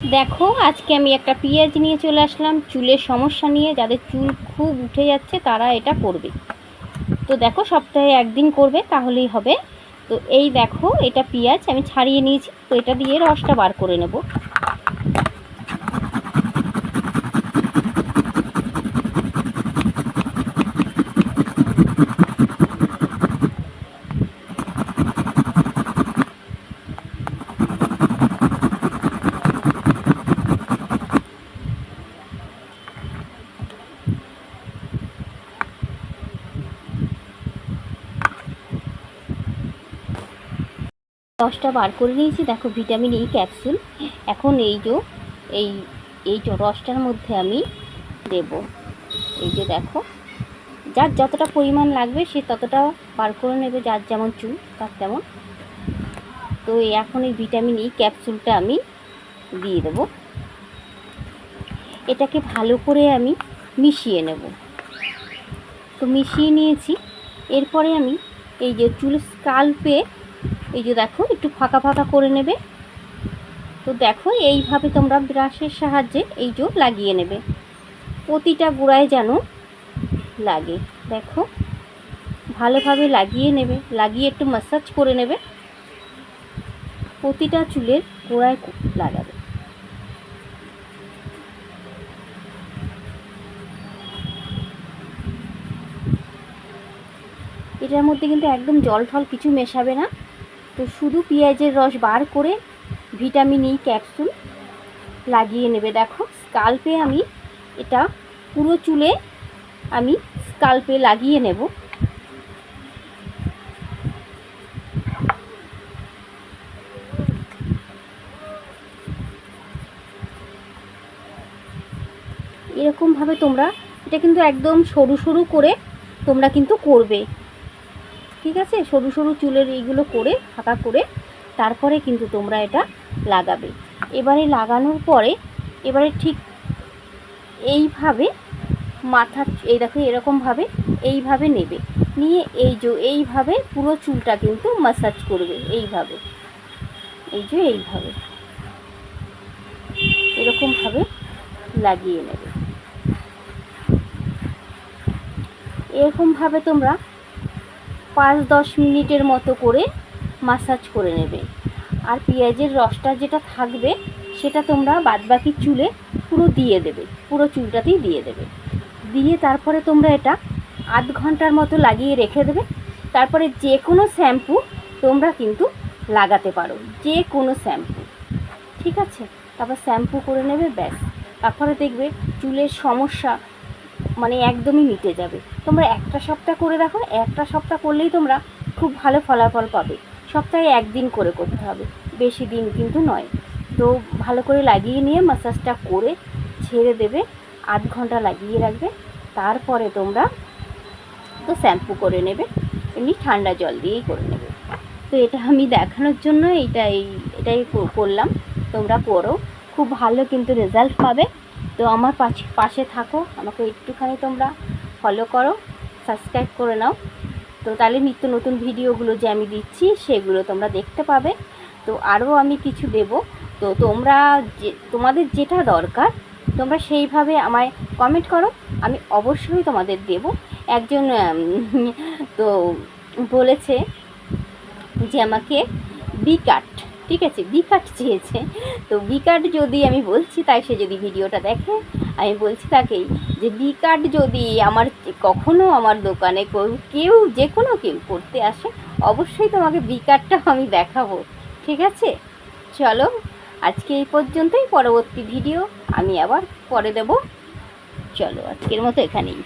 দেখো, আজকে আমি একটা পেঁয়াজ নিয়ে চলে আসলাম। চুলের সমস্যা নিয়ে যাদের চুল খুব উঠে যাচ্ছে, তারা এটা করবে। তো দেখো, সপ্তাহে একদিন করবে, তাহলেই হবে। তো এই দেখো, এটা পেঁয়াজ আমি ছাড়িয়ে নিয়েছি। তো এটা দিয়ে রসটা বার করে নেব। রসটা বার করে নিয়েছি। দেখো ভিটামিন ই ক্যাপসুল এখন এই যে, এই এই যে রসটার মধ্যে আমি দেব। এই যে দেখো, যার যতটা পরিমাণ লাগবে সে ততটা বার করে নেবে, যার যেমন চুল, তার তেমন। তো এখন এই ভিটামিন ই ক্যাপসুলটা আমি দিয়ে দেব। এটাকে ভালো করে আমি মিশিয়ে নেব। তো মিশিয়ে নিয়েছি। এরপরে আমি এই যে চুল স্কাল্পে এই যে দেখো, একটু ফাঁকা ফাঁকা করে নেবে। তো দেখো, এইভাবে তোমরা ব্রাশের সাহায্যে এই যে লাগিয়ে নেবে। প্রতিটা গোড়ায় যেন লাগে। দেখো, ভালোভাবে লাগিয়ে নেবে, লাগিয়ে একটু ম্যাসাজ করে নেবে। প্রতিটা চুলের গোড়ায় লাগাবে। এটার মধ্যে কিন্তু একদম জল ঠল কিছু মেশাবে না। তো শুধু পেঁয়াজের রস বার করে ভিটামিন ই ক্যাপসুল লাগিয়ে নেবে। দেখো স্কাল্পে আমি এটা পুরো চুলে আমি স্কাল্পে লাগিয়ে নেব। এরকমভাবে তোমরা, এটা কিন্তু একদম সরু সরু করে তোমরা কিন্তু করবে। ঠিক আছে? সরু সরু চুলের এইগুলো করে, ফাঁকা করে তারপরে কিন্তু তোমরা এটা লাগাবে। এবারে লাগানোর পরে, এবারে ঠিক এইভাবে মাথা, এই দেখো এরকমভাবে এইভাবে নেবে। নিয়ে এই যে এইভাবে পুরো চুলটা কিন্তু মাসাজ করবে, এইভাবে। এই যে এইভাবে। এরকমভাবে লাগিয়ে নেবে। এরকমভাবে তোমরা পাঁচ দশ মিনিটের মতো করে মাসাজ করে নেবে। আর পেঁয়াজের রসটা যেটা থাকবে, সেটা তোমরা বাদবাকি চুলে পুরো দিয়ে দেবে, পুরো চুলটাতেই দিয়ে দেবে। দিয়ে তারপরে তোমরা এটা আধ ঘণ্টার মতো লাগিয়ে রেখে দেবে। তারপরে যে কোনো শ্যাম্পু তোমরা কিন্তু লাগাতে পারো, যে কোনো শ্যাম্পু। ঠিক আছে? তারপর শ্যাম্পু করে নেবে, ব্যাস। তারপরে দেখবে চুলের সমস্যা মানে একদমই মিটে যাবে। তোমরা একটা সপ্তাহ করে দেখো, একটা সপ্তাহ করলেই তোমরা খুব ভালো ফলাফল পাবে। সপ্তাহে একদিন করে করতে হবে, বেশি দিন কিন্তু নয়। তো ভালো করে লাগিয়ে নিয়ে মাসাজটা করে ছেড়ে দেবে, আধ ঘণ্টা লাগিয়ে রাখবে, তারপরে তোমরা তো শ্যাম্পু করে নেবে, এমনি ঠান্ডা জল দিয়েই করে নেবে। তো এটা আমি দেখানোর জন্য এইটা এই এটাই করলাম। তোমরা করো, খুব ভালো কিন্তু রেজাল্ট পাবে। তো আমার পাশে পাশে থাকো, আমাকে একটুখানি তোমরা ফলো করো সাবস্ক্রাইব করে নাও। তো তাহলে নিত্য নতুন ভিডিওগুলো যে আমি দিচ্ছি, সেগুলো তোমরা দেখতে পাবে। তো আরও আমি কিছু দেব। তো তোমরা যে তোমাদের যেটা দরকার, তোমরা সেইভাবে আমায় কমেন্ট করো। আমি অবশ্যই তোমাদের দেব। একজন তো বলেছে যে আমাকে বি কাট ঠিক আছে বিকাট চেয়েছে। তো বিকাট যদি আমি বলছি তাই সে যদি ভিডিওটা দেখে, আমি বলছি তাকেই যে বিকাট যদি আমার কখনও আমার দোকানে কেউ যে কোনো কেউ করতে আসে, অবশ্যই তোমাকে বি কাটটাও আমি দেখাবো। ঠিক আছে? চলো, আজকে এই পর্যন্তই। পরবর্তী ভিডিও আমি আবার পরে দেব। চলো, আজকের মতো এখানেই।